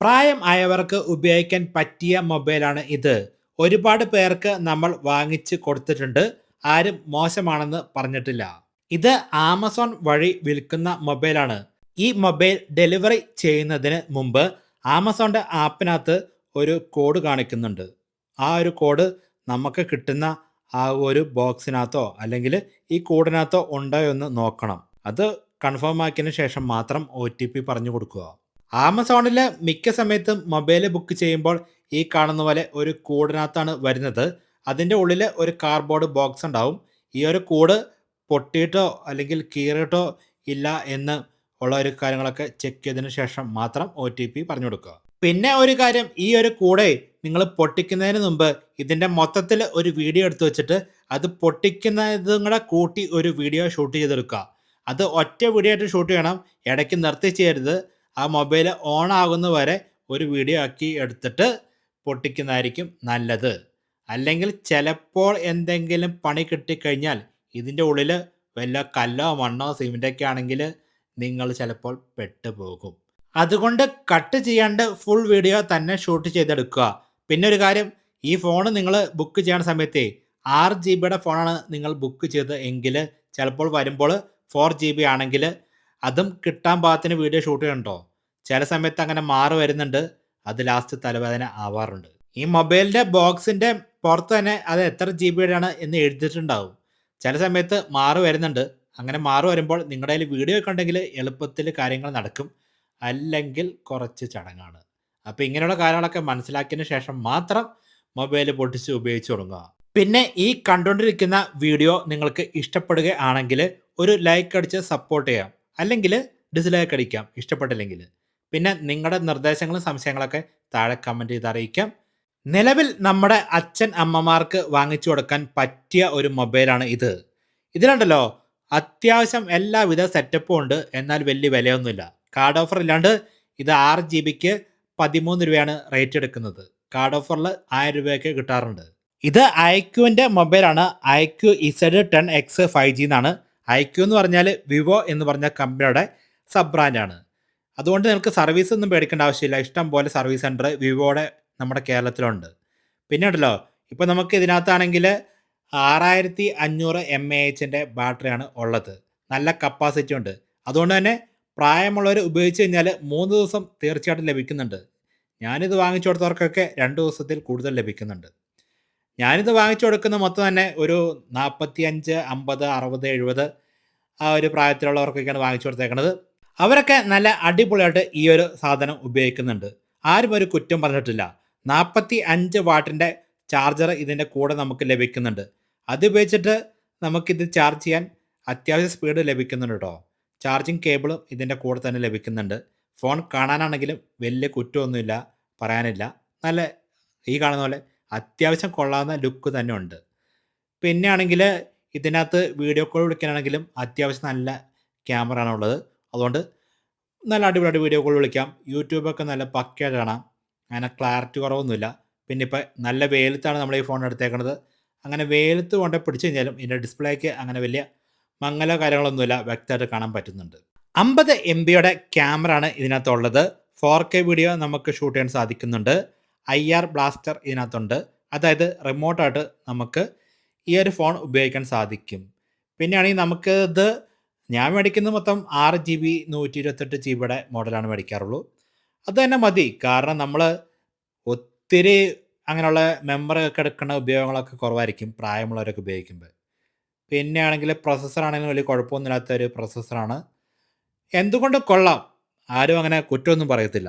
പ്രായം ആയവർക്ക് ഉപയോഗിക്കാൻ പറ്റിയ മൊബൈലാണ് ഇത്. ഒരുപാട് പേർക്ക് നമ്മൾ വാങ്ങിച്ച് കൊടുത്തിട്ടുണ്ട്. ആരും മോശമാണെന്ന് പറഞ്ഞിട്ടില്ല. ഇത് ആമസോൺ വഴി വിൽക്കുന്ന മൊബൈലാണ്. ഈ മൊബൈൽ ഡെലിവറി ചെയ്യുന്നതിന് മുമ്പ് ആമസോണിന്റെ ആപ്പിനകത്ത് ഒരു കോഡ് കാണിക്കുന്നുണ്ട്. ആ ഒരു കോഡ് നമുക്ക് കിട്ടുന്ന ആ ഒരു ബോക്സിനകത്തോ അല്ലെങ്കിൽ ഈ കോഡിനകത്തോ ഉണ്ടോ എന്ന് നോക്കണം. അത് കൺഫേം ആക്കിയതിന് ശേഷം മാത്രം ഒ ടി പി പറഞ്ഞു കൊടുക്കുക. ആമസോണിൽ മിക്ക സമയത്തും മൊബൈൽ ബുക്ക് ചെയ്യുമ്പോൾ ഈ കാണുന്ന പോലെ ഒരു കൂടിനകത്താണ് വരുന്നത്. അതിന്റെ ഉള്ളിൽ ഒരു കാർഡ്ബോർഡ് ബോക്സ് ഉണ്ടാവും. ഈ ഒരു കൂട് പൊട്ടിയിട്ടോ അല്ലെങ്കിൽ കീറിയിട്ടോ ഇല്ല എന്ന് ഉള്ള ഒരു കാര്യങ്ങളൊക്കെ ചെക്ക് ചെയ്തതിന് ശേഷം മാത്രം ഒ ടി പി പറഞ്ഞു കൊടുക്കുക. പിന്നെ ഒരു കാര്യം ഈ ഒരു കൂടെ നിങ്ങൾ പൊട്ടിക്കുന്നതിന് മുമ്പ് ഇതിന്റെ മൊത്തത്തിൽ ഒരു വീഡിയോ എടുത്തു വെച്ചിട്ട് അത് പൊട്ടിക്കുന്നതും കൂടെ കൂട്ടി ഒരു വീഡിയോ ഷൂട്ട് ചെയ്തെടുക്കുക. അത് ഒറ്റ വീഡിയോ ആയിട്ട് ഷൂട്ട് ചെയ്യണം. ഇടയ്ക്ക് നിർത്തി ചെയ്യരുത്. ആ മൊബൈൽ ഓൺ ആകുന്ന വരെ ഒരു വീഡിയോ ആക്കി എടുത്തിട്ട് പൊട്ടിക്കുന്നതായിരിക്കും നല്ലത്. അല്ലെങ്കിൽ ചിലപ്പോൾ എന്തെങ്കിലും പണി കിട്ടിക്കഴിഞ്ഞാൽ ഇതിന്റെ ഉള്ളിൽ വല്ല കല്ലോ മണ്ണോ സിമെന്റൊക്കെ ആണെങ്കിൽ നിങ്ങൾ ചിലപ്പോൾ പെട്ടുപോകും. അതുകൊണ്ട് കട്ട് ചെയ്യാണ്ട് ഫുൾ വീഡിയോ തന്നെ ഷൂട്ട് ചെയ്തെടുക്കുക. പിന്നെ ഒരു കാര്യം ഈ ഫോൺ നിങ്ങൾ ബുക്ക് ചെയ്യണ സമയത്ത് ആറ് ജി ബിയുടെ ഫോണാണ് നിങ്ങൾ ബുക്ക് ചെയ്തത് എങ്കിൽ ചിലപ്പോൾ വരുമ്പോൾ ഫോർ ജി ബി ആണെങ്കിൽ അതും കിട്ടാൻ പാകത്തിന് വീഡിയോ ഷൂട്ട് ചെയ്യണ്ടോ ചില സമയത്ത് അങ്ങനെ മാറി വരുന്നുണ്ട്. അത് ലാസ്റ്റ് തലവേദന ആവാറുണ്ട്. ഈ മൊബൈലിന്റെ ബോക്സിന്റെ പുറത്ത് തന്നെ അത് എത്ര ജി ബിയുടെയാണ് എന്ന് എഴുതിയിട്ടുണ്ടാവും. ചില സമയത്ത് മാറി വരുന്നുണ്ട്. അങ്ങനെ മാറി വരുമ്പോൾ നിങ്ങളുടെ കയ്യിൽ വീഡിയോ ഒക്കെ ഉണ്ടെങ്കിൽ എളുപ്പത്തിൽ കാര്യങ്ങൾ നടക്കും. അല്ലെങ്കിൽ കുറച്ച് ചടങ്ങാണ്. അപ്പോൾ ഇങ്ങനെയുള്ള കാര്യങ്ങളൊക്കെ മനസ്സിലാക്കിയതിന് ശേഷം മാത്രം മൊബൈൽ പൊട്ടിച്ച് ഉപയോഗിച്ച് തുടങ്ങുക. പിന്നെ ഈ കണ്ടുകൊണ്ടിരിക്കുന്ന വീഡിയോ നിങ്ങൾക്ക് ഇഷ്ടപ്പെടുകയാണെങ്കിൽ ഒരു ലൈക്ക് അടിച്ച് സപ്പോർട്ട് ചെയ്യാം. അല്ലെങ്കിൽ ഡിസ്ലൈക്ക് അടിക്കാം ഇഷ്ടപ്പെട്ടില്ലെങ്കിൽ. പിന്നെ നിങ്ങളുടെ നിർദ്ദേശങ്ങളും സംശയങ്ങളൊക്കെ താഴെ കമന്റ് ചെയ്ത് അറിയിക്കാം. നിലവിൽ നമ്മുടെ അച്ഛൻ അമ്മമാർക്ക് വാങ്ങിച്ചു കൊടുക്കാൻ പറ്റിയ ഒരു മൊബൈലാണ് ഇത്. ഇതിലുണ്ടല്ലോ അത്യാവശ്യം എല്ലാവിധ സെറ്റപ്പും ഉണ്ട് എന്നാൽ വലിയ വിലയൊന്നുമില്ല. കാർഡ് ഓഫർ ഇല്ലാണ്ട് ഇത് ആറ് ജി ബിക്ക് പതിമൂന്ന് രൂപയാണ് റേറ്റ് എടുക്കുന്നത്. കാർഡ് ഓഫറിൽ ആയിരം രൂപയൊക്കെ കിട്ടാറുണ്ട്. ഇത് ഐക്യുവിന്റെ മൊബൈലാണ് iQOO Z ten X five G എന്നാണ് ഐക്യു എന്ന് പറഞ്ഞാൽ വിവോ എന്ന് പറഞ്ഞ കമ്പനിയുടെ സബ് ബ്രാൻഡാണ് അതുകൊണ്ട് നിങ്ങൾക്ക് സർവീസ് ഒന്നും പേടിക്കേണ്ട ആവശ്യമില്ല. ഇഷ്ടം പോലെ സർവീസ് സെന്റർ വിവോയുടെ നമ്മുടെ കേരളത്തിലുണ്ട്. പിന്നെ ഉണ്ടല്ലോ ഇപ്പോൾ നമുക്ക് ഇതിനകത്താണെങ്കിൽ ആറായിരത്തി അഞ്ഞൂറ് എം എ എച്ചിന്റെ ബാറ്ററിയാണ് ഉള്ളത്. നല്ല കപ്പാസിറ്റി ഉണ്ട്. അതുകൊണ്ട് തന്നെ പ്രായമുള്ളവർ ഉപയോഗിച്ച് കഴിഞ്ഞാൽ മൂന്ന് ദിവസം തീർച്ചയായിട്ടും ലഭിക്കുന്നുണ്ട്. ഞാനിത് വാങ്ങിച്ചു കൊടുത്തവർക്കൊക്കെ രണ്ട് ദിവസത്തിൽ കൂടുതൽ ലഭിക്കുന്നുണ്ട്. ഞാനിത് വാങ്ങിച്ചു കൊടുക്കുന്ന മൊത്തം തന്നെ ഒരു നാൽപ്പത്തി അഞ്ച് അമ്പത് അറുപത് എഴുപത് ആ ഒരു പ്രായത്തിലുള്ളവർക്കൊക്കെയാണ് വാങ്ങിച്ചു കൊടുത്തേക്കുന്നത് അവരൊക്കെ നല്ല അടിപൊളിയായിട്ട് ഈ ഒരു സാധനം ഉപയോഗിക്കുന്നുണ്ട്. ആരും ഒരു കുറ്റം പറഞ്ഞിട്ടില്ല. നാൽപ്പത്തി അഞ്ച് വാട്ടിന്റെ ചാർജർ ഇതിന്റെ കൂടെ നമുക്ക് ലഭിക്കുന്നുണ്ട്. അത് ഉപയോഗിച്ചിട്ട് നമുക്കിത് ചാർജ് ചെയ്യാൻ അത്യാവശ്യം സ്പീഡ് ലഭിക്കുന്നുണ്ട് കേട്ടോ. ചാർജിങ് കേബിളും ഇതിന്റെ കൂടെ തന്നെ ലഭിക്കുന്നുണ്ട്. ഫോൺ കാണാനാണെങ്കിലും വലിയ കുറ്റമൊന്നുമില്ല പറയാനില്ല. നല്ല ഈ കാണുന്ന പോലെ അത്യാവശ്യം കൊള്ളാവുന്ന ലുക്ക് തന്നെ ഉണ്ട്. പിന്നെ ആണെങ്കിൽ ഇതിനകത്ത് വീഡിയോ കോൾ വിളിക്കാനാണെങ്കിലും അത്യാവശ്യം നല്ല ക്യാമറ ആണ് ഉള്ളത്. അതുകൊണ്ട് നല്ല അടിപൊളിയായിട്ട് വീഡിയോ കോൾ വിളിക്കാം. യൂട്യൂബൊക്കെ നല്ല പക്കയായിട്ട് കാണാം. അങ്ങനെ ക്ലാരിറ്റി കുറവൊന്നുമില്ല. പിന്നെ ഇപ്പോൾ നല്ല വെയിലത്താണ് നമ്മൾ ഈ ഫോൺ എടുത്തേക്കുന്നത് അങ്ങനെ വെയിലത്ത് കൊണ്ട് പിടിച്ചു കഴിഞ്ഞാലും ഇതിന്റെ ഡിസ്പ്ലേക്ക് അങ്ങനെ വലിയ മങ്ങലോ കാര്യങ്ങളൊന്നുമില്ല വ്യക്തമായിട്ട് കാണാൻ പറ്റുന്നുണ്ട്. അമ്പത് എം ബിയുടെ ക്യാമറ ആണ് ഇതിനകത്തുള്ളത്. ഫോർ കെ വീഡിയോ നമുക്ക് ഷൂട്ട് ചെയ്യാൻ സാധിക്കുന്നുണ്ട്. ഐ ആർ ബ്ലാസ്റ്റർ ഇതിനകത്തുണ്ട്. അതായത് റിമോട്ടായിട്ട് നമുക്ക് ഈ ഒരു ഫോൺ ഉപയോഗിക്കാൻ സാധിക്കും. പിന്നെയാണെങ്കിൽ നമുക്ക് ഇത് ഞാൻ മേടിക്കുന്നത് മൊത്തം ആറ് ജി ബി നൂറ്റി ഇരുപത്തെട്ട് ജി ബിയുടെ മോഡലാണ് മേടിക്കാറുള്ളൂ. അത് തന്നെ മതി. കാരണം നമ്മൾ ഒത്തിരി അങ്ങനെയുള്ള മെമ്മറി ഒക്കെ എടുക്കുന്ന ഉപയോഗങ്ങളൊക്കെ കുറവായിരിക്കും പ്രായമുള്ളവരൊക്കെ ഉപയോഗിക്കുമ്പോൾ. പിന്നെ ആണെങ്കിൽ ആണെങ്കിലും വലിയ കുഴപ്പമൊന്നുമില്ലാത്ത ഒരു പ്രൊസസ്സറാണ് എന്തുകൊണ്ട് കൊള്ളാം? ആരും അങ്ങനെ കുറ്റമൊന്നും പറയത്തില്ല.